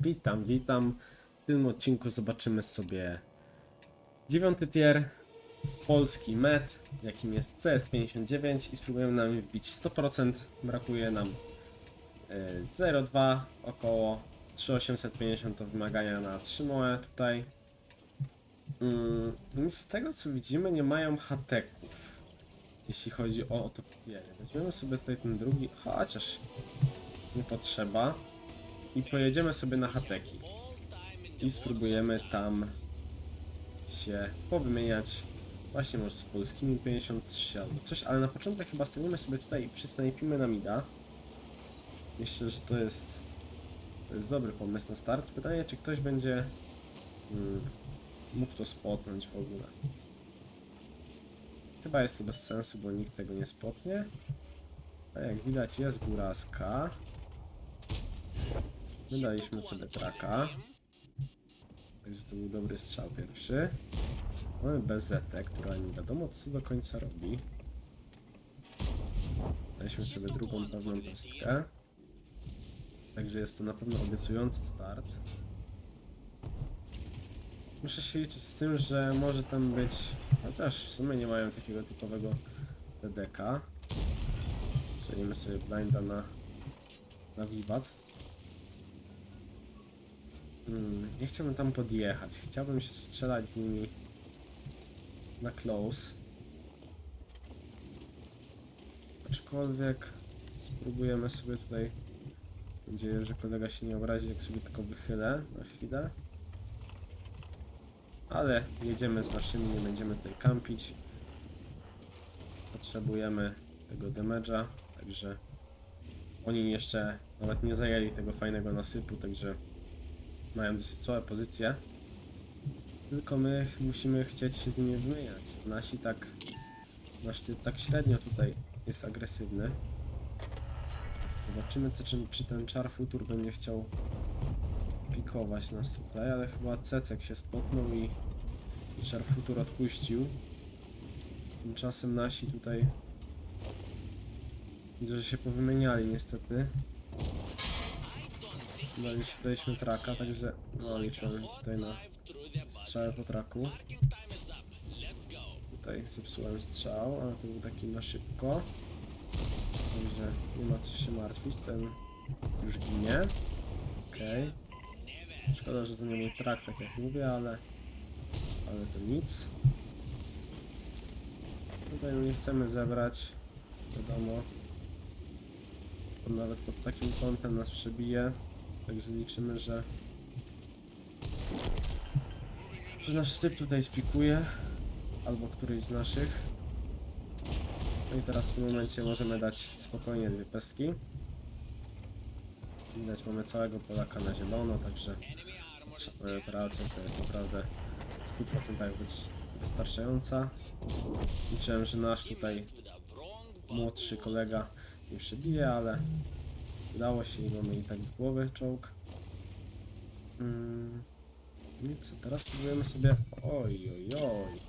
Witam, witam. W tym odcinku zobaczymy sobie dziewiąty tier, polski met, jakim jest CS59 i spróbujemy nam wbić 100%. Brakuje nam e, 0,2 około 3850 to wymagania na 3 moe tutaj. Mm, z tego co widzimy nie mają hateków, jeśli chodzi o to tier. Weźmiemy sobie tutaj ten drugi, chociaż nie potrzeba. I pojedziemy sobie na hateki. I spróbujemy tam się powymieniać. Właśnie może z polskimi 53 albo coś, ale na początek chyba stanimy sobie tutaj i przysnajpimy na mida. Myślę, że to jest, to jest dobry pomysł na start. Pytanie, czy ktoś będzie mm, mógł to spotnąć w ogóle. Chyba jest to bez sensu, bo nikt tego nie spotnie. A jak widać jest góraska. Wydaliśmy sobie traka. Także to był dobry strzał pierwszy. Mamy BZ, która nie wiadomo co do końca robi. Daliśmy sobie drugą pewną pestkę. Także jest to na pewno obiecujący start. Muszę się liczyć z tym, że może tam być... Chociaż w sumie nie mają takiego typowego TDK. Strzelimy sobie blinda na, na wiwat. Hmm, nie chciałbym tam podjechać. Chciałbym się strzelać z nimi na close. Aczkolwiek spróbujemy sobie tutaj. Mam nadzieję, że kolega się nie obrazi, jak sobie tylko wychylę na chwilę. Ale jedziemy z naszymi, nie będziemy tutaj kampić. Potrzebujemy tego damage'a, także oni jeszcze nawet nie zajęli tego fajnego nasypu, także mają dosyć słabe pozycje. Tylko my musimy chcieć się z nimi wymieniać. Nasi tak. Nasz typ tak średnio tutaj jest agresywny. Zobaczymy, co, czy, czy ten czar futur będzie chciał pikować nas tutaj, ale chyba Cecek się spotnął i, i czar futur odpuścił. Tymczasem nasi tutaj widzę, że się powymieniali niestety. Daliśmy, daliśmy traka, także no liczyłem tutaj na strzałę po traku. Tutaj zepsułem strzał, ale to był taki na szybko. Także nie ma co się martwić, ten już ginie. Okej. Szkoda, że to nie mój trak, tak jak mówię, ale... Ale to nic. Tutaj nie chcemy zebrać, wiadomo. On nawet pod takim kątem nas przebije. Także liczymy, że że nasz typ tutaj spikuje albo któryś z naszych. No i teraz w tym momencie możemy dać spokojnie dwie pestki. Widać mamy całego Polaka na zielono, także operacja to jest naprawdę w 100% być wystarczająca. Liczyłem, że nasz tutaj młodszy kolega nie przebije, ale Udało się i mamy i tak z głowy czołg. Mm. I co, teraz próbujemy sobie... Oj, oj, oj.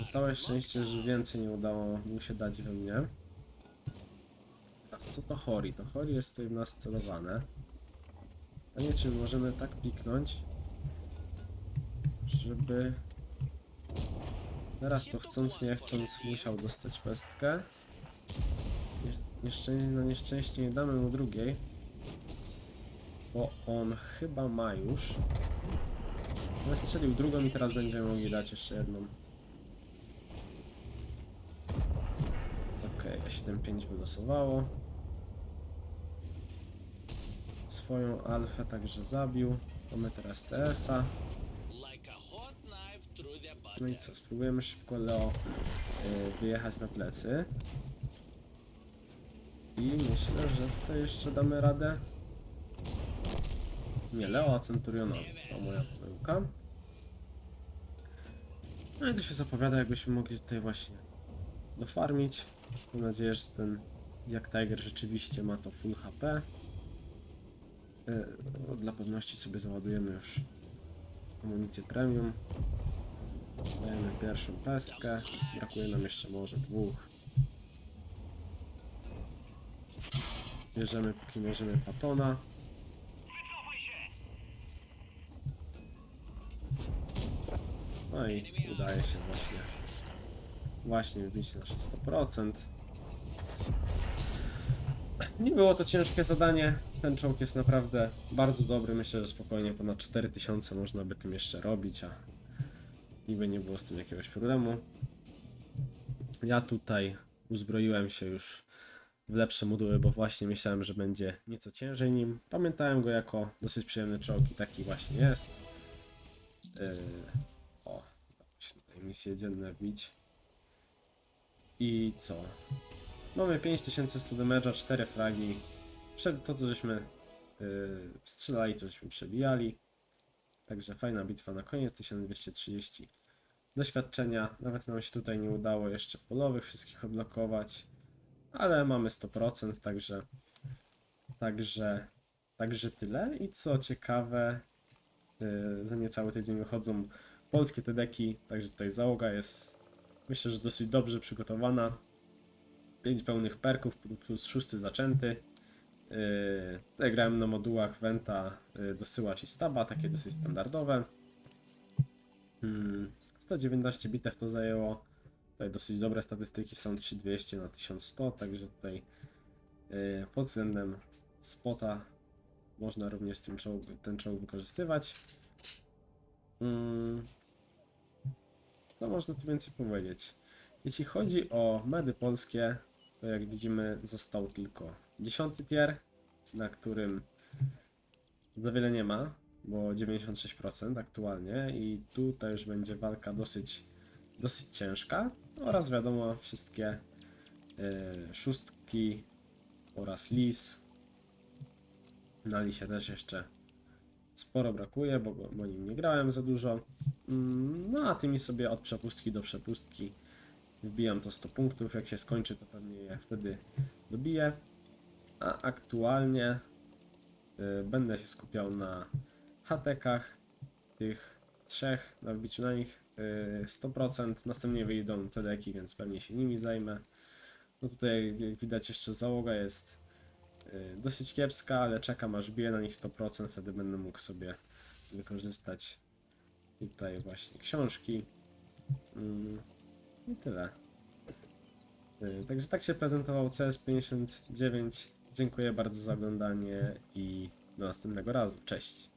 Na całe szczęście, że więcej nie udało mu się dać we mnie. Teraz co to Hori? To Hori jest tutaj w nas celowane. A nie czy możemy tak piknąć, żeby... Teraz to chcąc nie chcąc musiał dostać pestkę. Nieszczę na nieszczęście nie damy mu drugiej. Bo on chyba ma już. Ale strzelił drugą i teraz będziemy mogli dać jeszcze jedną. Okej, okay, 7-5 wylosowało. Swoją alfę także zabił. Mamy teraz TS-a. No i co, spróbujemy szybko Leo y, wyjechać na plecy. I myślę, że tutaj jeszcze damy radę. Nie, Leo, a Centurionowi. To moja pomyłka. No i to się zapowiada, jakbyśmy mogli tutaj właśnie dofarmić. Mam nadzieję, że ten jak Tiger rzeczywiście ma to full HP. Yy, no, dla pewności sobie załadujemy już amunicję premium. Dajemy pierwszą pestkę. Brakuje nam jeszcze może dwóch. Bierzemy póki możemy Patona. No i udaje się właśnie właśnie wbić nasze 100%. Nie było to ciężkie zadanie. Ten czołg jest naprawdę bardzo dobry. Myślę, że spokojnie ponad 4000 można by tym jeszcze robić, a niby nie było z tym jakiegoś problemu. Ja tutaj uzbroiłem się już lepsze moduły, bo właśnie myślałem, że będzie nieco ciężej nim. Pamiętałem go jako dosyć przyjemny czołg i taki właśnie jest. Yy, o, tutaj misję dzienne wbić. I co? Mamy 5100 damage'a, 4 fragi. To co żeśmy yy, strzelali, to żeśmy przebijali. Także fajna bitwa na koniec, 1230 doświadczenia. Nawet nam się tutaj nie udało jeszcze polowych wszystkich odblokować. Ale mamy 100%, także także także tyle. I co ciekawe, yy, za niecały tydzień wychodzą polskie TDeki, także tutaj załoga jest myślę, że dosyć dobrze przygotowana. 5 pełnych perków plus szósty zaczęty. Yy, tutaj grałem na modułach Venta, yy, dosyłacz i staba, takie dosyć standardowe. Hmm, 119 bitew to zajęło. Tutaj dosyć dobre statystyki są 3200 na 1100, także tutaj yy, pod względem spota można również ten czołg, ten czołg wykorzystywać. Mm, co można tu więcej powiedzieć? Jeśli chodzi o medy polskie, to jak widzimy został tylko 10 tier, na którym za wiele nie ma, bo 96% aktualnie i tutaj już będzie walka dosyć, dosyć ciężka oraz wiadomo wszystkie e, szóstki oraz lis. Na lisie też jeszcze sporo brakuje, bo, bo nim nie grałem za dużo. Mm, No a tymi sobie od przepustki do przepustki wbijam to 100 punktów. Jak się skończy, to pewnie je wtedy dobiję. A aktualnie y, będę się skupiał na hatekach, tych trzech, na wbiciu na nich y, 100%. Następnie wyjdą TDeki, więc pewnie się nimi zajmę. No tutaj jak widać jeszcze załoga jest y, dosyć kiepska, ale czekam aż bije na nich 100%, wtedy będę mógł sobie wykorzystać tutaj właśnie książki. Mm, I tyle. Y, Także tak się prezentował CS59. Dziękuję bardzo za oglądanie i do następnego razu. Cześć.